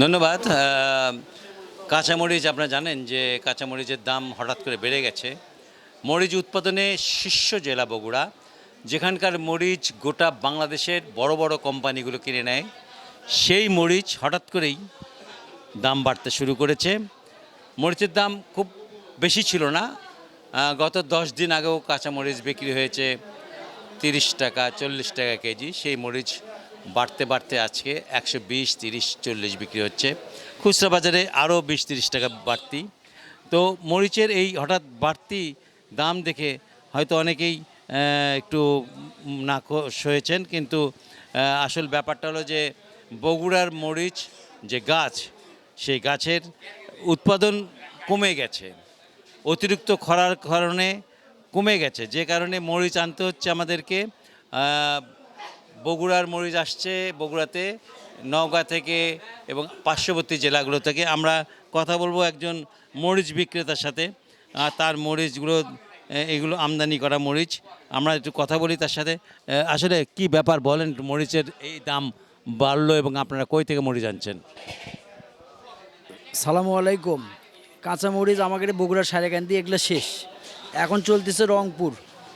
ধন্যবাদ। কাঁচামরিচ আপনারা জানেন যে কাঁচামরিচের দাম হঠাৎ করে বেড়ে গেছে। মরিচ উৎপাদনে শীর্ষ জেলা বগুড়া, যেখানকার মরিচ গোটা বাংলাদেশের বড় বড় কোম্পানিগুলো কিনে নেয়। সেই মরিচ হঠাৎ করেই দাম বাড়তে শুরু করেছে। মরিচের দাম খুব বেশি ছিল না। গত দশ দিন আগেও কাঁচামরিচ বিক্রি হয়েছে তিরিশ টাকা, চল্লিশ টাকা কেজি। সেই মরিচ বাড়তে বাড়তে আজকে একশো বিশ, তিরিশ, চল্লিশ বিক্রি হচ্ছে। খুচরা বাজারে আরও বিশ, তিরিশ টাকা বাড়তি। তো মরিচের এই হঠাৎ বাড়তি দাম দেখে হয়তো অনেকেই একটু নাকশ হয়েছেন, কিন্তু আসল ব্যাপারটা হলো যে বগুড়ার মরিচ যে গাছ, সেই গাছের উৎপাদন কমে গেছে। অতিরিক্ত খরার কারণে কমে গেছে। যে কারণে মরিচ আনতে হচ্ছে আমাদেরকে বগুড়ার মরিচ আসছে বগুড়াতে, নওগাঁ থেকে এবং পার্শ্ববর্তী জেলাগুলো থেকে। আমরা কথা বলব একজন মরিচ বিক্রেতার সাথে। তার মরিচগুলো এগুলো আমদানি করা মরিচ। আমরা একটু কথা বলি তার সাথে। আসলে কি ব্যাপার বলেন মরিচের এই দাম বাড়লো এবং আপনারা কই থেকে মরিচ আনছেন? সালামু আলাইকুম। কাঁচা মরিচ আমাদের বগুড়ার সারেকান্দি এগুলো শেষ। এখন চলতেছে রংপুর।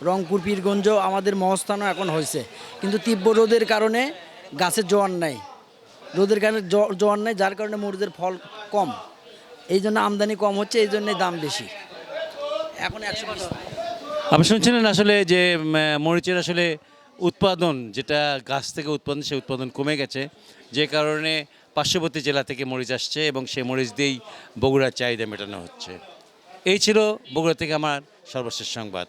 রংপুর পীরগঞ্জ আমাদের মহস্থানও এখন হয়েছে। কিন্তু তীব্র রোদের কারণে গাছের জোয়ার নাই। রোদের কারণে জোয়ার নাই, যার কারণে মরিচের ফল কম। এই জন্য আমদানি কম হচ্ছে, এই জন্যে দাম বেশি। এখন একশো আপনি শুনছিলেন আসলে যে মরিচের আসলে উৎপাদন, যেটা গাছ থেকে উৎপাদন সে উৎপাদন কমে গেছে। যে কারণে পার্শ্ববর্তী জেলা থেকে মরিচ আসছে এবং সেই মরিচ দিয়েই বগুড়ার চাহিদা মেটানো হচ্ছে। এই ছিল বগুড়া থেকে আমার সর্বশেষ সংবাদ।